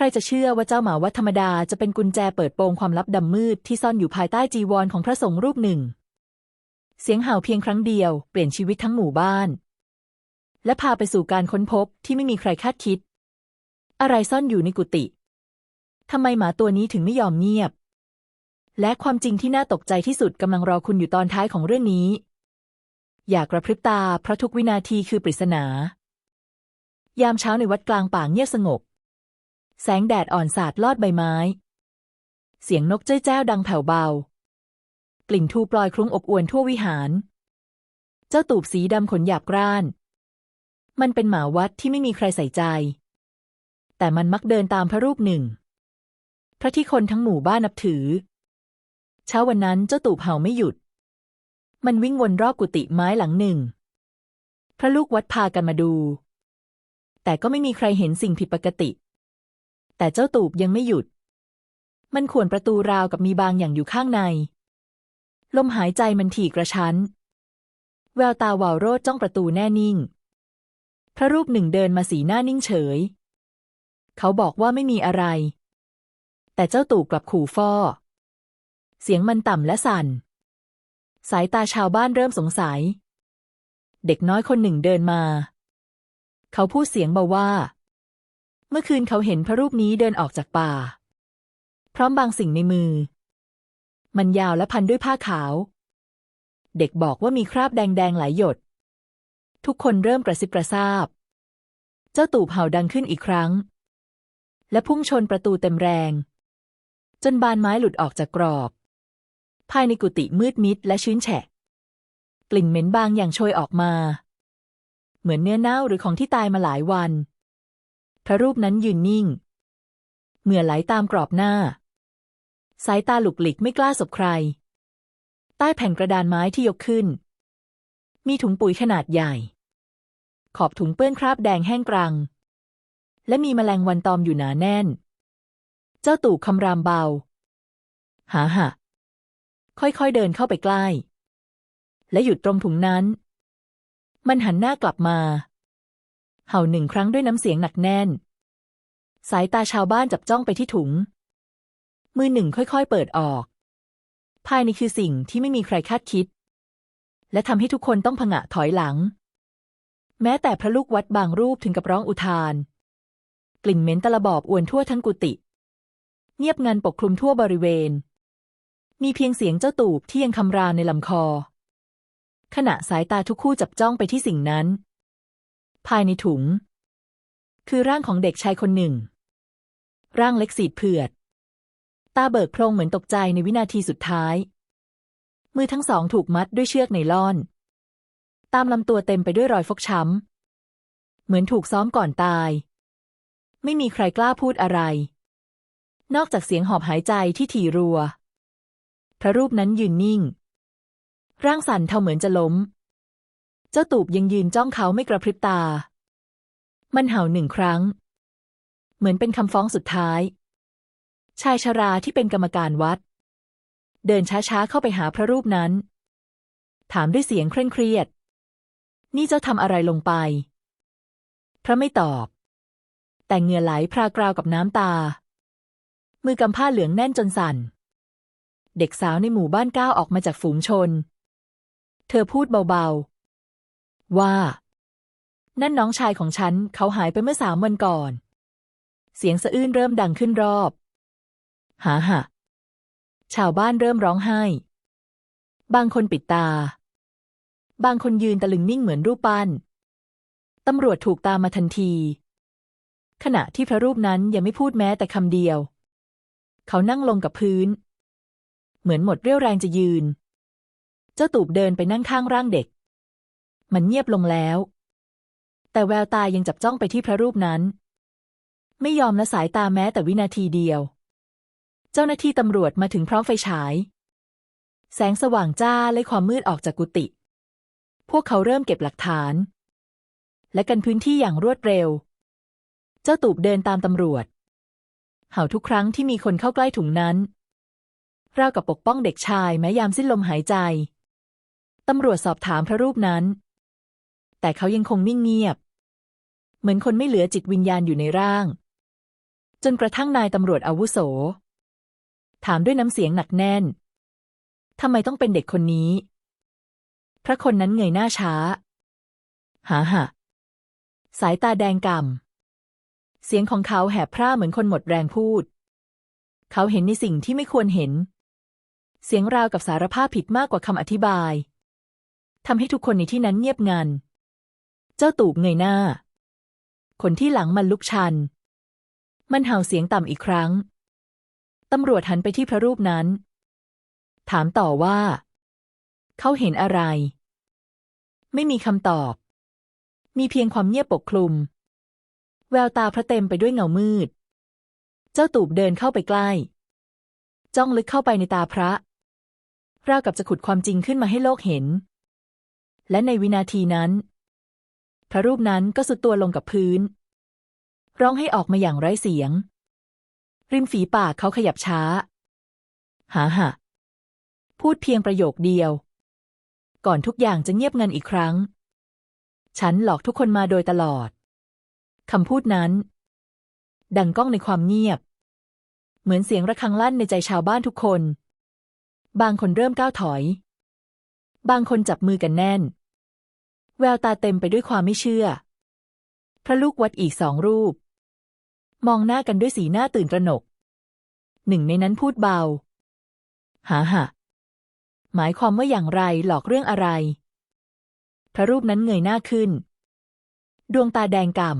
ใครจะเชื่อว่าเจ้าหมาวัดธรรมดาจะเป็นกุญแจเปิดโปงความลับดำมืดที่ซ่อนอยู่ภายใต้จีวรของพระสงฆ์รูปหนึ่ง เสียงเห่าเพียงครั้งเดียวเปลี่ยนชีวิตทั้งหมู่บ้าน และพาไปสู่การค้นพบที่ไม่มีใครคาดคิด อะไรซ่อนอยู่ในกุฏิทำไมหมาตัวนี้ถึงไม่ยอมเงียบ และความจริงที่น่าตกใจที่สุดกำลังรอคุณอยู่ตอนท้ายของเรื่องนี้ อย่ากระพริบตาเพราะทุกวินาทีคือปริศนา ยามเช้าในวัดกลางป่าเงียบสงบ แสงแดดอ่อนสาดลอดใบไม้ เสียงนกเจ้ยแจ้วดังแผ่วเบา กลิ่นทูปลอยคลุ้งอบอวนทั่ววิหาร เจ้าตูบสีดำขนหยาบกร้าน มันเป็นหมาวัดที่ไม่มีใครใส่ใจ แต่มันมักเดินตามพระรูปหนึ่ง พระที่คนทั้งหมู่บ้านนับถือ เช้าวันนั้นเจ้าตูบเห่าไม่หยุด มันวิ่งวนรอบกุฏิไม้หลังหนึ่ง พระลูกวัดพากันมาดู แต่ก็ไม่มีใครเห็นสิ่งผิดปกติ แต่เจ้าตูบยังไม่หยุด มันข่วนประตูราวกับมีบางอย่างอยู่ข้างใน ลมหายใจมันถี่กระชั้น แววตาวาวโรดจ้องประตูแน่นิ่ง พระรูปหนึ่งเดินมาสีหน้านิ่งเฉย เขาบอกว่าไม่มีอะไร แต่เจ้าตูบกลับขู่ฟ้อเสียงมันต่ำและสั่น สายตาชาวบ้านเริ่มสงสัย เด็กน้อยคนหนึ่งเดินมา เขาพูดเสียงเบาว่า เมื่อคืนเขาเห็นพระรูปนี้เดินออกจากป่า พร้อมบางสิ่งในมือ มันยาวและพันด้วยผ้าขาว เด็กบอกว่ามีคราบแดงๆหลายหยด ทุกคนเริ่มกระซิบกระซาบ เจ้าตูบเห่าดังขึ้นอีกครั้ง และพุ่งชนประตูเต็มแรง จนบานไม้หลุดออกจากกรอบ ภายในกุฏิมืดมิดและชื้นแฉะ กลิ่นเหม็นบางอย่างโชยออกมา เหมือนเนื้อเน่าหรือของที่ตายมาหลายวัน พระรูปนั้นยืนนิ่ง เหมื่อไหลตามกรอบหน้า สายตาหลุกหลิกไม่กล้าสบใคร ใต้แผ่นกระดานไม้ที่ยกขึ้น มีถุงปุ๋ยขนาดใหญ่ ขอบถุงเปื้อนคราบแดงแห้งกรัง และมีแมลงวันตอมอยู่หนาแน่น เจ้าตู่คำรามเบา หาหะค่อยๆเดินเข้าไปใกล้ และหยุดตรงถุงนั้น มันหันหน้ากลับมา เห่าหนึ่งครั้งด้วยน้ำเสียงหนักแน่น สายตาชาวบ้านจับจ้องไปที่ถุง มือหนึ่งค่อยๆเปิดออก ภายในคือสิ่งที่ไม่มีใครคาดคิด และทำให้ทุกคนต้องผงะถอยหลัง แม้แต่พระลูกวัดบางรูปถึงกับร้องอุทาน กลิ่นเหม็นตะละบอบอวนทั่วทั้งกุฏิเงียบงันปกคลุมทั่วบริเวณ มีเพียงเสียงเจ้าตูบที่ยังคำรามในลำคอ ขณะสายตาทุกคู่จับจ้องไปที่สิ่งนั้น ภายในถุง คือร่างของเด็กชายคนหนึ่ง ร่างเล็กสีดเผือด ตาเบิกโพรงเหมือนตกใจในวินาทีสุดท้าย มือทั้งสองถูกมัดด้วยเชือกไนล่อน ตามลำตัวเต็มไปด้วยรอยฟกช้ำ เหมือนถูกซ้อมก่อนตาย ไม่มีใครกล้าพูดอะไร นอกจากเสียงหอบหายใจที่ถี่รัว พระรูปนั้นยืนนิ่ง ร่างสั่นเท่าเหมือนจะล้ม เจ้าตูบยังยืนจ้องเขาไม่กระพริบตา มันเห่าหนึ่งครั้ง เหมือนเป็นคำฟ้องสุดท้าย ชายชราที่เป็นกรรมการวัด เดินช้าๆเข้าไปหาพระรูปนั้น ถามด้วยเสียงเคร่งเครียด นี่เจ้าทำอะไรลงไป พระไม่ตอบ แต่เหงื่อไหลพรากราวกับน้ำตา มือกำผ้าเหลืองแน่นจนสั่น เด็กสาวในหมู่บ้านก้าวออกมาจากฝูงชน เธอพูดเบาๆ ว่า นั่นน้องชายของฉันเขาหายไปเมื่อสามวันก่อน เสียงสะอื้นเริ่มดังขึ้นรอบ หาหะชาวบ้านเริ่มร้องไห้ บางคนปิดตา บางคนยืนตะลึงนิ่งเหมือนรูปปั้น ตำรวจถูกตามมาทันที ขณะที่พระรูปนั้นยังไม่พูดแม้แต่คำเดียว เขานั่งลงกับพื้น เหมือนหมดเรี่ยวแรงจะยืน เจ้าตูบเดินไปนั่งข้างร่างเด็ก มันเงียบลงแล้ว แต่แววตายังจับจ้องไปที่พระรูปนั้น ไม่ยอมละสายตาแม้แต่วินาทีเดียว เจ้าหน้าที่ตำรวจมาถึงพร้อมไฟฉาย แสงสว่างจ้าไล่ความมืดออกจากกุฏิพวกเขาเริ่มเก็บหลักฐาน และกันพื้นที่อย่างรวดเร็ว เจ้าตูบเดินตามตำรวจ เห่าทุกครั้งที่มีคนเข้าใกล้ถุงนั้นราวกับปกป้องเด็กชายแม้ยามสิ้นลมหายใจ ตำรวจสอบถามพระรูปนั้น แต่เขายังคงนิ่งเงียบ เหมือนคนไม่เหลือจิตวิญญาณอยู่ในร่าง จนกระทั่งนายตำรวจอาวุโส ถามด้วยน้ำเสียงหนักแน่นทำไมต้องเป็นเด็กคนนี้ พระคนนั้นเงยหน้าช้า หาหะสายตาแดงก่ำเสียงของเขาแหบพร่าเหมือนคนหมดแรงพูด เขาเห็นในสิ่งที่ไม่ควรเห็น เสียงราวกับสารภาพผิดมากกว่าคำอธิบายทำให้ทุกคนในที่นั้นเงียบงัน เจ้าตูบเงยหน้าคนที่หลังมันลุกชัน มันเห่าเสียงต่ำอีกครั้ง ตำรวจหันไปที่พระรูปนั้น ถามต่อว่า เขาเห็นอะไร ไม่มีคำตอบ มีเพียงความเงียบปกคลุม แววตาพระเต็มไปด้วยเงามืด เจ้าตูบเดินเข้าไปใกล้ จ้องลึกเข้าไปในตาพระราวกับจะขุดความจริงขึ้นมาให้โลกเห็น และในวินาทีนั้น พระรูปนั้นก็สุดตัวลงกับพื้น ร้องให้ออกมาอย่างไร้เสียง ริมฝีปากเขาขยับช้า หาหะพูดเพียงประโยคเดียว ก่อนทุกอย่างจะเงียบงันอีกครั้ง ฉันหลอกทุกคนมาโดยตลอดคำพูดนั้น ดังก้องในความเงียบ เหมือนเสียงระฆังลั่นในใจชาวบ้านทุกคน บางคนเริ่มก้าวถอย บางคนจับมือกันแน่น แววตาเต็มไปด้วยความไม่เชื่อ พระลูกวัดอีกสองรูป มองหน้ากันด้วยสีหน้าตื่นตระหนก หนึ่งในนั้นพูดเบา หาหะหมายความว่าอย่างไรหลอกเรื่องอะไร พระรูปนั้นเงยหน้าขึ้น ดวงตาแดงก่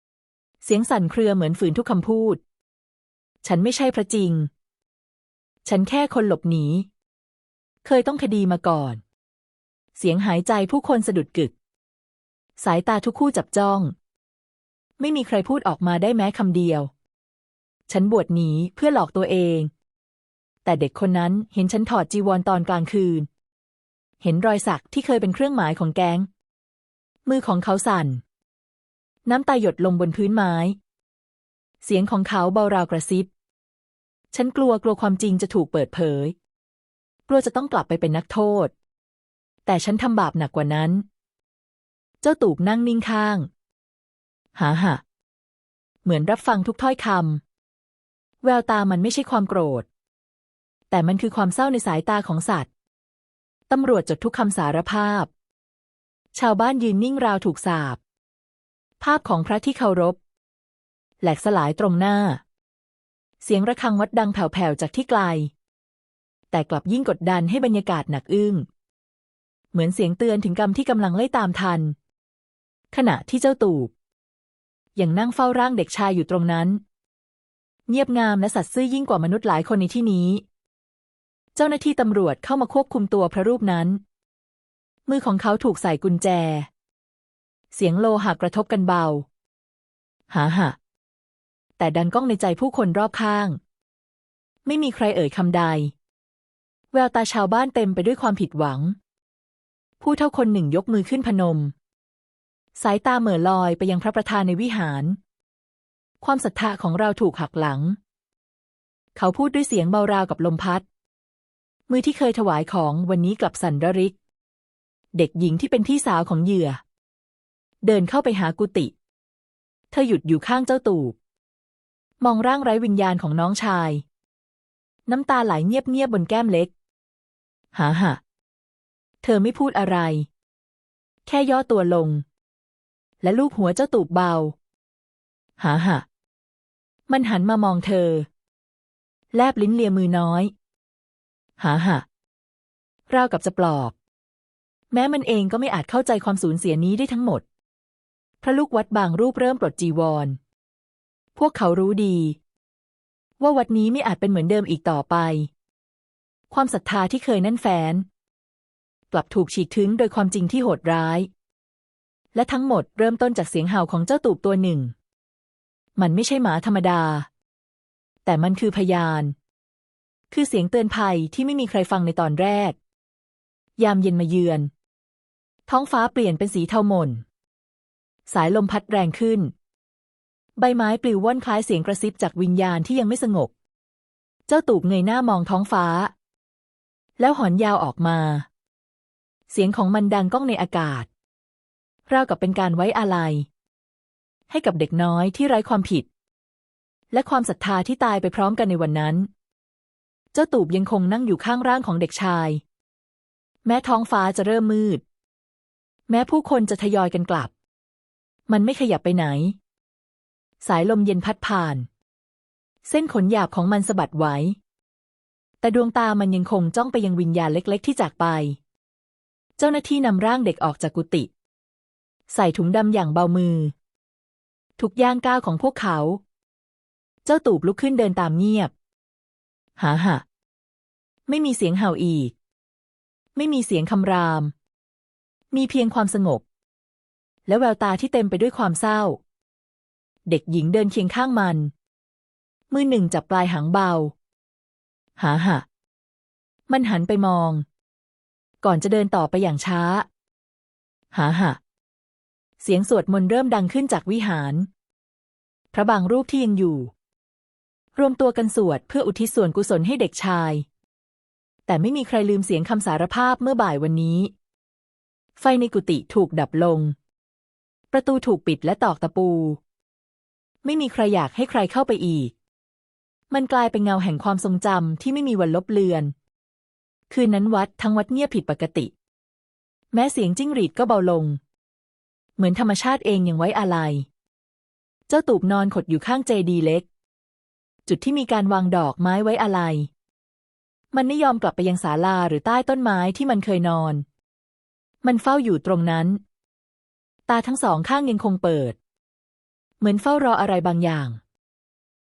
ำเสียงสั่นเครือเหมือนฝืนทุกคำพูด ฉันไม่ใช่พระจริง ฉันแค่คนหลบหนี เคยต้องคดีมาก่อน เสียงหายใจผู้คนสะดุดกึก สายตาทุกคู่จับจ้อง ไม่มีใครพูดออกมาได้แม้คำเดียว ฉันบวชหนีเพื่อหลอกตัวเอง แต่เด็กคนนั้นเห็นฉันถอดจีวรตอนกลางคืน เห็นรอยสักที่เคยเป็นเครื่องหมายของแก๊ง มือของเขาสั่น น้ำตาหยดลงบนพื้นไม้ เสียงของเขาเบาราวกระซิบ ฉันกลัวกลัวความจริงจะถูกเปิดเผย กลัวจะต้องกลับไปเป็นนักโทษ แต่ฉันทำบาปหนักกว่านั้น เจ้าตูบนั่งนิ่งข้าง หาหะเหมือนรับฟังทุกถ้อยคำแววตามันไม่ใช่ความโกรธ แต่มันคือความเศร้าในสายตาของสัตว์ตำรวจจดทุกคำสารภาพ ชาวบ้านยืนนิ่งราวถูกสาบ ภาพของพระที่เคารพ แหลกสลายตรงหน้า เสียงระฆังวัดดังแผ่วๆจากที่ไกล แต่กลับยิ่งกดดันให้บรรยากาศหนักอึ้ง เหมือนเสียงเตือนถึงกรรมที่กำลังไล่ตามทัน ขณะที่เจ้าตูบยังนั่งเฝ้าร่างเด็กชายอยู่ตรงนั้น เงียบงามและสัตย์ซื่อยิ่งกว่ามนุษย์หลายคนในที่นี้ เจ้าหน้าที่ตำรวจเข้ามาควบคุมตัวพระรูปนั้น มือของเขาถูกใส่กุญแจ เสียงโลหะกระทบกันเบา หาหะแต่ดันก้องในใจผู้คนรอบข้าง ไม่มีใครเอ่ยคำใด แววตาชาวบ้านเต็มไปด้วยความผิดหวัง ผู้เท่าคนหนึ่งยกมือขึ้นพนม สายตาเหม่อลอยไปยังพระประธานในวิหาร ความศรัทธาของเราถูกหักหลัง เขาพูดด้วยเสียงเบาราวกับลมพัด มือที่เคยถวายของวันนี้กลับสั่นระริก เด็กหญิงที่เป็นพี่สาวของเหยื่อ เดินเข้าไปหากุฏิ เธอหยุดอยู่ข้างเจ้าตูบ มองร่างไร้วิญญาณของน้องชาย น้ำตาไหลเงียบๆบนแก้มเล็ก หาหะเธอไม่พูดอะไร แค่ย่อตัวลง และลูบหัวเจ้าตูบเบาหาหะมันหันมามองเธอ แลบลิ้นเลียมือน้อย หาหะราวกับจะปลอบ แม้มันเองก็ไม่อาจเข้าใจความสูญเสียนี้ได้ทั้งหมด พระลูกวัดบางรูปเริ่มปลดจีวร พวกเขารู้ดี ว่าวัดนี้ไม่อาจเป็นเหมือนเดิมอีกต่อไป ความศรัทธาที่เคยแน่นแฟ้นกลับถูกฉีกทิ้งโดยความจริงที่โหดร้าย และทั้งหมดเริ่มต้นจากเสียงเห่าของเจ้าตูบตัวหนึ่ง มันไม่ใช่หมาธรรมดา แต่มันคือพยาน คือเสียงเตือนภัยที่ไม่มีใครฟังในตอนแรก ยามเย็นมาเยือน ท้องฟ้าเปลี่ยนเป็นสีเทาหม่น สายลมพัดแรงขึ้น ใบไม้ปลิวว่อนคล้ายเสียงกระซิบจากวิญญาณที่ยังไม่สงบ เจ้าตูบเงยหน้ามองท้องฟ้า แล้วหอนยาวออกมา เสียงของมันดังก้องในอากาศ ราวกับเป็นการไว้อาลัย ให้กับเด็กน้อยที่ไร้ความผิด และความศรัทธาที่ตายไปพร้อมกันในวันนั้น เจ้าตูบยังคงนั่งอยู่ข้างร่างของเด็กชาย แม้ท้องฟ้าจะเริ่มมืด แม้ผู้คนจะทยอยกันกลับ มันไม่ขยับไปไหน สายลมเย็นพัดผ่าน เส้นขนหยาบของมันสะบัดไหวแต่ดวงตามันยังคงจ้องไปยังวิญญาณเล็ก ๆ ที่จากไป เจ้าหน้าที่นำร่างเด็กออกจากกุฏิ ใส่ถุงดำอย่างเบามือ ทุกย่างก้าวของพวกเขา เจ้าตูบลุกขึ้นเดินตามเงียบ หาหะไม่มีเสียงเห่าอีก ไม่มีเสียงคำราม มีเพียงความสงบ และแววตาที่เต็มไปด้วยความเศร้า เด็กหญิงเดินเคียงข้างมัน มือหนึ่งจับปลายหางเบา หาหะมันหันไปมอง ก่อนจะเดินต่อไปอย่างช้า หาหะ เสียงสวดมนต์เริ่มดังขึ้นจากวิหาร พระบางรูปที่ยังอยู่ รวมตัวกันสวดเพื่ออุทิศส่วนกุศลให้เด็กชาย แต่ไม่มีใครลืมเสียงคำสารภาพเมื่อบ่ายวันนี้ ไฟในกุฏิถูกดับลง ประตูถูกปิดและตอกตะปู ไม่มีใครอยากให้ใครเข้าไปอีก มันกลายเป็นเงาแห่งความทรงจำที่ไม่มีวันลบเลือน คืนนั้นวัดทั้งวัดเงียบผิดปกติ แม้เสียงจิ้งหรีดก็เบาลง เหมือนธรรมชาติเองยังไว้อาลัย เจ้าตูบนอนขดอยู่ข้างเจดีเล็ก จุดที่มีการวางดอกไม้ไว้อาลัย มันไม่ยอมกลับไปยังศาลาหรือใต้ต้นไม้ที่มันเคยนอน มันเฝ้าอยู่ตรงนั้น ตาทั้งสองข้างยังคงเปิด เหมือนเฝ้ารออะไรบางอย่าง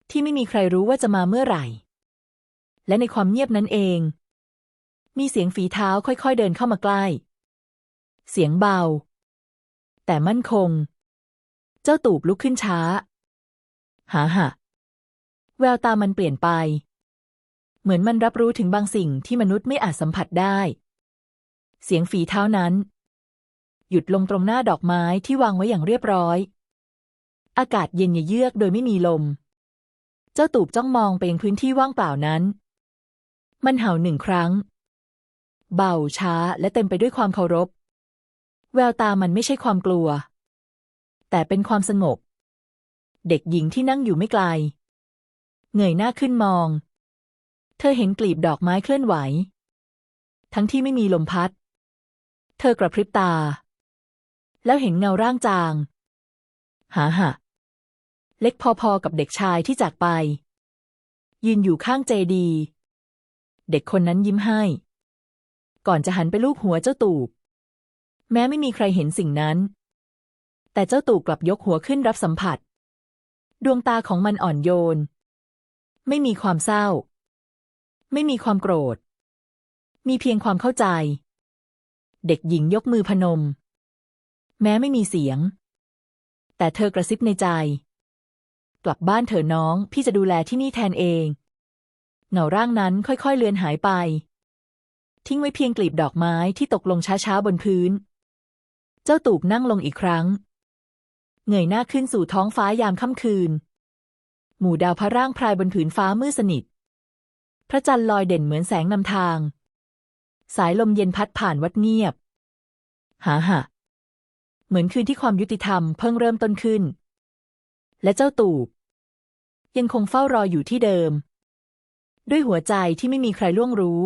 ที่ไม่มีใครรู้ว่าจะมาเมื่อไหร่ และในความเงียบนั้นเอง มีเสียงฝีเท้าค่อยๆเดินเข้ามาใกล้ เสียงเบา แต่มั่นคง เจ้าตูบลุกขึ้นช้า หาหะแววตามันเปลี่ยนไป เหมือนมันรับรู้ถึงบางสิ่งที่มนุษย์ไม่อาจสัมผัสได้ เสียงฝีเท้านั้น หยุดลงตรงหน้าดอกไม้ที่วางไว้อย่างเรียบร้อย อากาศเย็นเยือกโดยไม่มีลม เจ้าตูบจ้องมองไปยังพื้นที่ว่างเปล่านั้น มันเห่าหนึ่งครั้ง เบาช้าและเต็มไปด้วยความเคารพ แววตามันไม่ใช่ความกลัว แต่เป็นความสงบ เด็กหญิงที่นั่งอยู่ไม่ไกล เงยหน้าขึ้นมอง เธอเห็นกลีบดอกไม้เคลื่อนไหว ทั้งที่ไม่มีลมพัด เธอกระพริบตา แล้วเห็นเงาร่างจาง หาหะเล็กพอๆกับเด็กชายที่จากไป ยืนอยู่ข้างเจดี เด็กคนนั้นยิ้มให้ ก่อนจะหันไปลูบหัวเจ้าตูบ แม้ไม่มีใครเห็นสิ่งนั้น แต่เจ้าตูบกลับยกหัวขึ้นรับสัมผัส ดวงตาของมันอ่อนโยน ไม่มีความเศร้า ไม่มีความโกรธ มีเพียงความเข้าใจ เด็กหญิงยกมือพนม แม้ไม่มีเสียง แต่เธอกระซิบในใจ กลับบ้านเถอะน้อง พี่จะดูแลที่นี่แทนเองเงาร่างนั้นค่อยๆเลือนหายไป ทิ้งไว้เพียงกลีบดอกไม้ที่ตกลงช้าๆบนพื้น เจ้าตูบนั่งลงอีกครั้ง เงยหน้าขึ้นสู่ท้องฟ้ายามค่ำคืน หมู่ดาวพระร่างพรายบนผืนฟ้ามืดสนิท พระจันทร์ลอยเด่นเหมือนแสงนำทาง สายลมเย็นพัดผ่านวัดเงียบ หาหะเหมือนคืนที่ความยุติธรรมเพิ่งเริ่มต้นขึ้น และเจ้าตูบ ยังคงเฝ้ารออยู่ที่เดิม ด้วยหัวใจที่ไม่มีใครล่วงรู้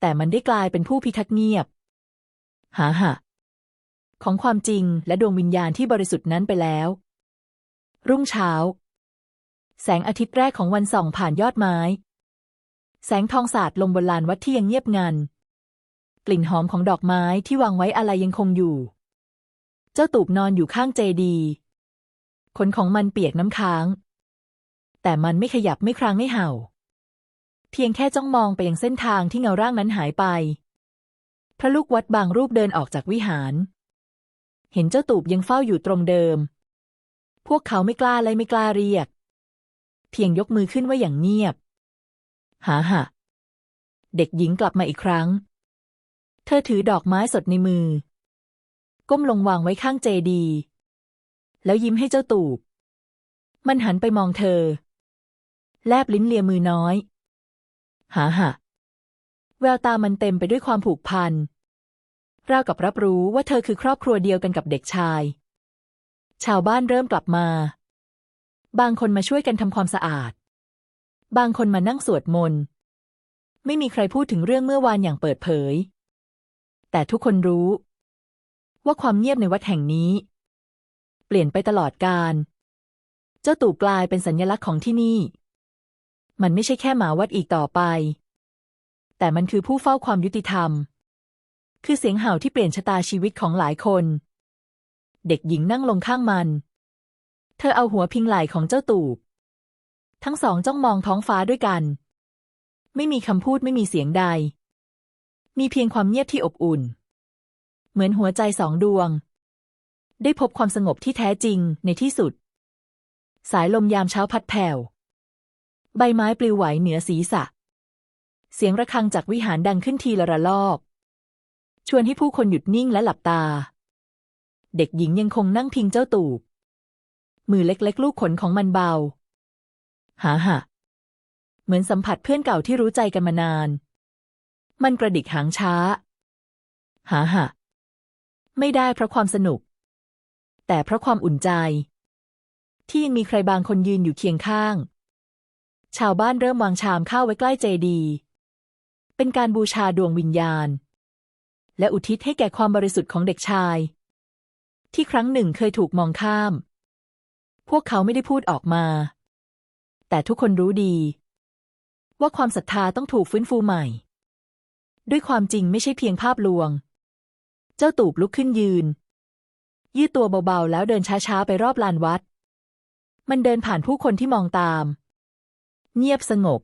แต่มันได้กลายเป็นผู้พิทักษ์เงียบ หาหะ ของความจริงและดวงวิญญาณที่บริสุทธิ์นั้นไปแล้ว รุ่งเช้า แสงอาทิตย์แรกของวันส่องผ่านยอดไม้ แสงทองสาดลงบนลานวัดที่ยังเงียบงัน กลิ่นหอมของดอกไม้ที่วางไว้อะไรยังคงอยู่ เจ้าตูบนอนอยู่ข้างเจดี ขนของมันเปียกน้ำค้าง แต่มันไม่ขยับไม่ครางไม่เห่า เพียงแค่จ้องมองไปยังเส้นทางที่เงาร่างนั้นหายไป พระลูกวัดบางรูปเดินออกจากวิหาร เห็นเจ้าตูบยังเฝ้าอยู่ตรงเดิม พวกเขาไม่กล้าเลยไม่กล้าเรียก เพียงยกมือขึ้นว่าอย่างเงียบ หาหะเด็กหญิงกลับมาอีกครั้ง เธอถือดอกไม้สดในมือ ก้มลงวางไว้ข้างเจดี แล้วยิ้มให้เจ้าตูบ มันหันไปมองเธอ แลบลิ้นเลียมือน้อย หาหะแววตามันเต็มไปด้วยความผูกพัน ราวกับรับรู้ว่าเธอคือครอบครัวเดียวกันกับเด็กชาย ชาวบ้านเริ่มกลับมา บางคนมาช่วยกันทำความสะอาด บางคนมานั่งสวดมนต์ ไม่มีใครพูดถึงเรื่องเมื่อวานอย่างเปิดเผย แต่ทุกคนรู้ ว่าความเงียบในวัดแห่งนี้ เปลี่ยนไปตลอดกาลเจ้าตู่กลายเป็นสัญลักษณ์ของที่นี่ มันไม่ใช่แค่หมาวัดอีกต่อไป แต่มันคือผู้เฝ้าความยุติธรรม คือเสียงเห่าที่เปลี่ยนชะตาชีวิตของหลายคน เด็กหญิงนั่งลงข้างมัน เธอเอาหัวพิงไหล่ของเจ้าตูบ ทั้งสองจ้องมองท้องฟ้าด้วยกัน ไม่มีคำพูดไม่มีเสียงใด มีเพียงความเงียบที่อบอุ่น เหมือนหัวใจสองดวง ได้พบความสงบที่แท้จริงในที่สุด สายลมยามเช้าพัดแผ่ว ใบไม้ปลิวไหวเหนือศีรษะ เสียงระฆังจากวิหารดังขึ้นทีละระลอก ชวนให้ผู้คนหยุดนิ่งและหลับตา เด็กหญิงยังคงนั่งพิงเจ้าตูบ มือเล็กๆ ลูกขนของมันเบา หาหะ เหมือนสัมผัสเพื่อนเก่าที่รู้ใจกันมานาน มันกระดิกหางช้า หาหะ ไม่ได้เพราะความสนุก แต่เพราะความอุ่นใจ ที่ยังมีใครบางคนยืนอยู่เคียงข้าง ชาวบ้านเริ่มวางชามข้าวไว้ใกล้เจดี เป็นการบูชาดวงวิญญาณ และอุทิศให้แก่ความบริสุทธิ์ของเด็กชาย ที่ครั้งหนึ่งเคยถูกมองข้าม พวกเขาไม่ได้พูดออกมา แต่ทุกคนรู้ดี ว่าความศรัทธาต้องถูกฟื้นฟูใหม่ ด้วยความจริงไม่ใช่เพียงภาพลวง เจ้าตูบลุกขึ้นยืน ยืดตัวเบาๆ แล้วเดินช้าๆ ไปรอบลานวัด มันเดินผ่านผู้คนที่มองตาม เงียบสงบ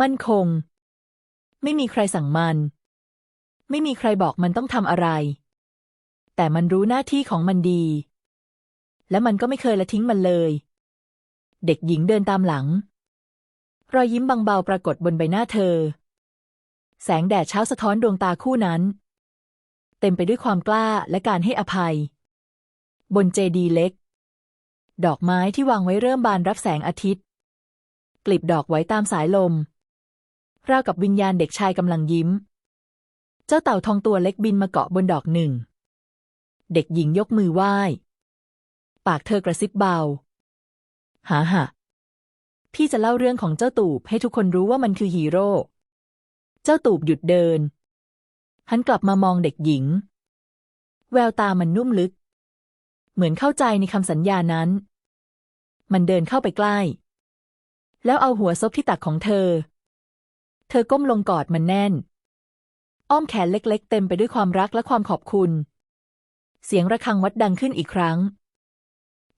มั่นคง ไม่มีใครสั่งมัน ไม่มีใครบอกมันต้องทำอะไร แต่มันรู้หน้าที่ของมันดี และมันก็ไม่เคยละทิ้งมันเลย เด็กหญิงเดินตามหลัง รอยยิ้มบางเบาปรากฏบนใบหน้าเธอ แสงแดดเช้าสะท้อนดวงตาคู่นั้น เต็มไปด้วยความกล้าและการให้อภัย บนเจดีเล็ก ดอกไม้ที่วางไว้เริ่มบานรับแสงอาทิตย์ กลีบดอกไว้ตามสายลมราวกับวิญญาณเด็กชายกำลังยิ้ม เจ้าเต่าทองตัวเล็กบินมาเกาะบนดอกหนึ่ง เด็กหญิงยกมือไหว้ ปากเธอกระซิบเบา หาหะพี่จะเล่าเรื่องของเจ้าตูบให้ทุกคนรู้ว่ามันคือฮีโร่ เจ้าตูบหยุดเดิน หันกลับมามองเด็กหญิง แววตามันนุ่มลึก เหมือนเข้าใจในคำสัญญานั้น มันเดินเข้าไปใกล้ แล้วเอาหัวซบที่ตักของเธอ เธอก้มลงกอดมันแน่น อ้อมแขนเล็กๆ เต็มไปด้วยความรักและความขอบคุณ เสียงระฆังวัดดังขึ้นอีกครั้ง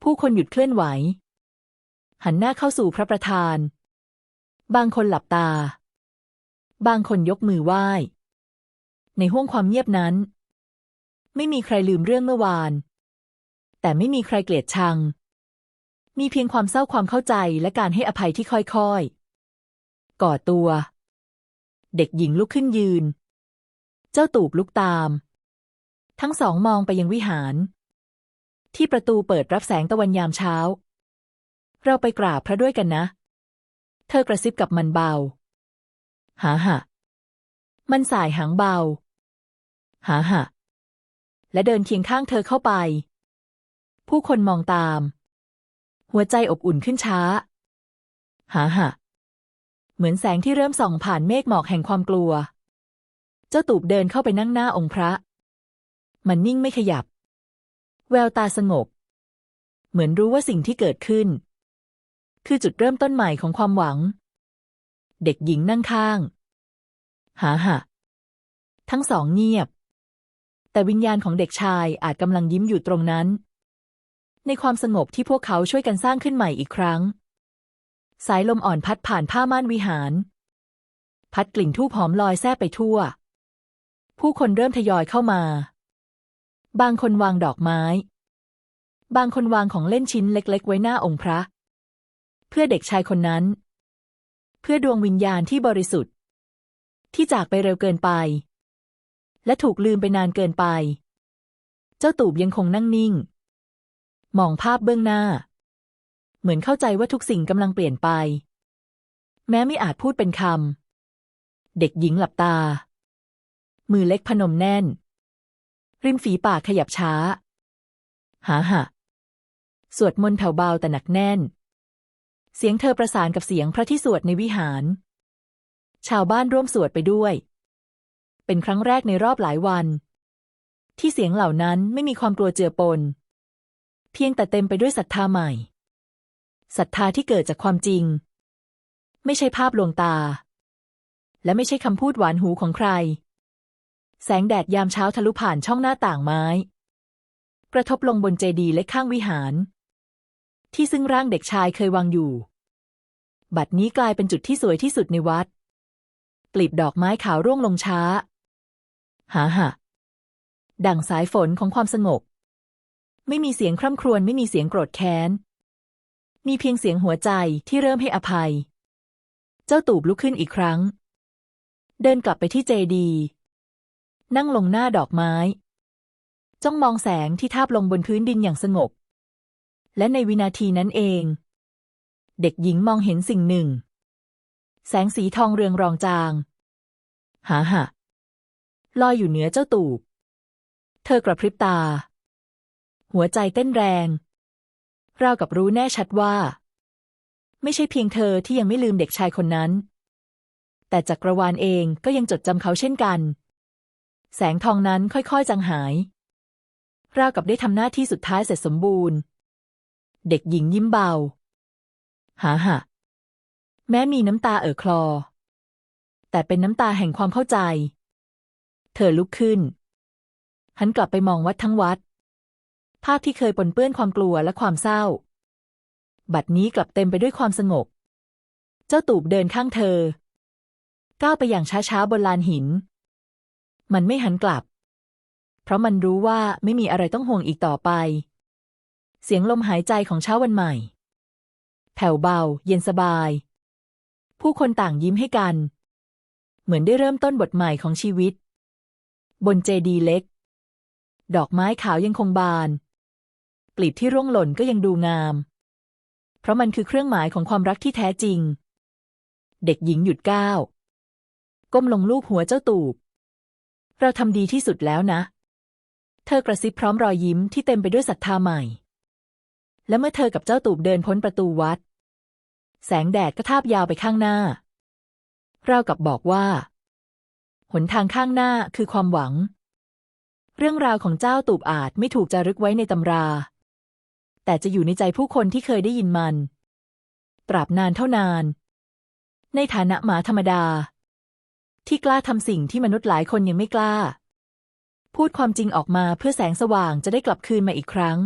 ผู้คนหยุดเคลื่อนไหว หันหน้าเข้าสู่พระประธาน บางคนหลับตา บางคนยกมือไหว้ ในห้วงความเงียบนั้น ไม่มีใครลืมเรื่องเมื่อวาน แต่ไม่มีใครเกลียดชัง มีเพียงความเศร้าความเข้าใจและการให้อภัยที่ค่อยๆก่อตัว เด็กหญิงลุกขึ้นยืน เจ้าตูบลุกตาม ทั้งสองมองไปยังวิหาร ที่ประตูเปิดรับแสงตะวันยามเช้า เราไปกราบพระด้วยกันนะ เธอกระซิบกับมันเบา หาหะ มันสายหางเบา หาหะ และเดินเคียงข้างเธอเข้าไป ผู้คนมองตาม หัวใจอบอุ่นขึ้นช้า หาหะ เหมือนแสงที่เริ่มส่องผ่านเมฆหมอกแห่งความกลัว เจ้าตูบเดินเข้าไปนั่งหน้าองค์พระ มันนิ่งไม่ขยับ แววตาสงบ เหมือนรู้ว่าสิ่งที่เกิดขึ้น คือจุดเริ่มต้นใหม่ของความหวัง เด็กหญิงนั่งข้าง หาหะทั้งสองเงียบ แต่วิญญาณของเด็กชายอาจกำลังยิ้มอยู่ตรงนั้น ในความสงบที่พวกเขาช่วยกันสร้างขึ้นใหม่อีกครั้ง สายลมอ่อนพัดผ่านผ้าม่านวิหาร พัดกลิ่นทูบหอมลอยแซ่ไปทั่ว ผู้คนเริ่มทยอยเข้ามา บางคนวางดอกไม้ บางคนวางของเล่นชิ้นเล็ก ๆ ไว้หน้าองค์พระ เพื่อเด็กชายคนนั้น เพื่อดวงวิญญาณที่บริสุทธิ์ ที่จากไปเร็วเกินไป และถูกลืมไปนานเกินไป เจ้าตูบยังคงนั่งนิ่ง มองภาพเบื้องหน้า เหมือนเข้าใจว่าทุกสิ่งกำลังเปลี่ยนไป แม้ไม่อาจพูดเป็นคำเด็กหญิงหลับตา มือเล็กพนมแน่น ริมฝีปากขยับช้า หาหะสวดมนต์แผ่วเบาแต่หนักแน่น เสียงเธอประสานกับเสียงพระที่สวดในวิหาร ชาวบ้านร่วมสวดไปด้วย เป็นครั้งแรกในรอบหลายวัน ที่เสียงเหล่านั้นไม่มีความกลัวเจือปน เพียงแต่เต็มไปด้วยศรัทธาใหม่ศรัทธาที่เกิดจากความจริง ไม่ใช่ภาพลวงตา และไม่ใช่คำพูดหวานหูของใคร แสงแดดยามเช้าทะลุผ่านช่องหน้าต่างไม้ กระทบลงบนเจดีย์เล็กข้างวิหาร ที่ซึ่งร่างเด็กชายเคยวางอยู่ บัดนี้กลายเป็นจุดที่สวยที่สุดในวัด กลีบดอกไม้ขาวร่วงลงช้า หาหะดั่งสายฝนของความสงบ ไม่มีเสียงคร่ำครวญไม่มีเสียงโกรธแค้น มีเพียงเสียงหัวใจที่เริ่มให้อภัย เจ้าตูบลุกขึ้นอีกครั้ง เดินกลับไปที่เจดีย์ นั่งลงหน้าดอกไม้ จ้องมองแสงที่ทาบลงบนพื้นดินอย่างสงบ และในวินาทีนั้นเอง เด็กหญิงมองเห็นสิ่งหนึ่ง แสงสีทองเรืองรองจาง หาหะลอยอยู่เหนือเจ้าตูบ เธอกระพริบตา หัวใจเต้นแรง ราวกับรู้แน่ชัดว่า ไม่ใช่เพียงเธอที่ยังไม่ลืมเด็กชายคนนั้น แต่จักรวาลเองก็ยังจดจำเขาเช่นกัน แสงทองนั้นค่อยๆจางหาย ราวกับได้ทำหน้าที่สุดท้ายเสร็จสมบูรณ์ เด็กหญิงยิ้มเบา หาหะ แม้มีน้ำตาเอ่อคลอ แต่เป็นน้ำตาแห่งความเข้าใจ เธอลุกขึ้น หันกลับไปมองวัดทั้งวัด ภาพที่เคยปนเปื้อนความกลัวและความเศร้า บัดนี้กลับเต็มไปด้วยความสงบ เจ้าตูบเดินข้างเธอ ก้าวไปอย่างช้าๆบนลานหิน มันไม่หันกลับ เพราะมันรู้ว่าไม่มีอะไรต้องห่วงอีกต่อไป เสียงลมหายใจของเช้าวันใหม่ แผ่วเบา เย็นสบาย ผู้คนต่างยิ้มให้กัน เหมือนได้เริ่มต้นบทใหม่ของชีวิต บนเจดีเล็ก ดอกไม้ขาวยังคงบาน กลีบที่ร่วงหล่นก็ยังดูงาม เพราะมันคือเครื่องหมายของความรักที่แท้จริง เด็กหญิงหยุดก้าวก้มลงลูบหัวเจ้าตูบ เราทำดีที่สุดแล้วนะ เธอกระซิบพร้อมรอยยิ้มที่เต็มไปด้วยศรัทธาใหม่ และเมื่อเธอกับเจ้าตูบเดินพ้นประตูวัด แสงแดดก็ทาบยาวไปข้างหน้า เรากับบอกว่า หนทางข้างหน้าคือความหวัง เรื่องราวของเจ้าตูบอาจไม่ถูกจารึกไว้ในตำรา แต่จะอยู่ในใจผู้คนที่เคยได้ยินมัน ตราบนานเท่านาน ในฐานะหมาธรรมดา ที่กล้าทำสิ่งที่มนุษย์หลายคนยังไม่กล้า พูดความจริงออกมาเพื่อแสงสว่างจะได้กลับคืนมาอีกครั้ง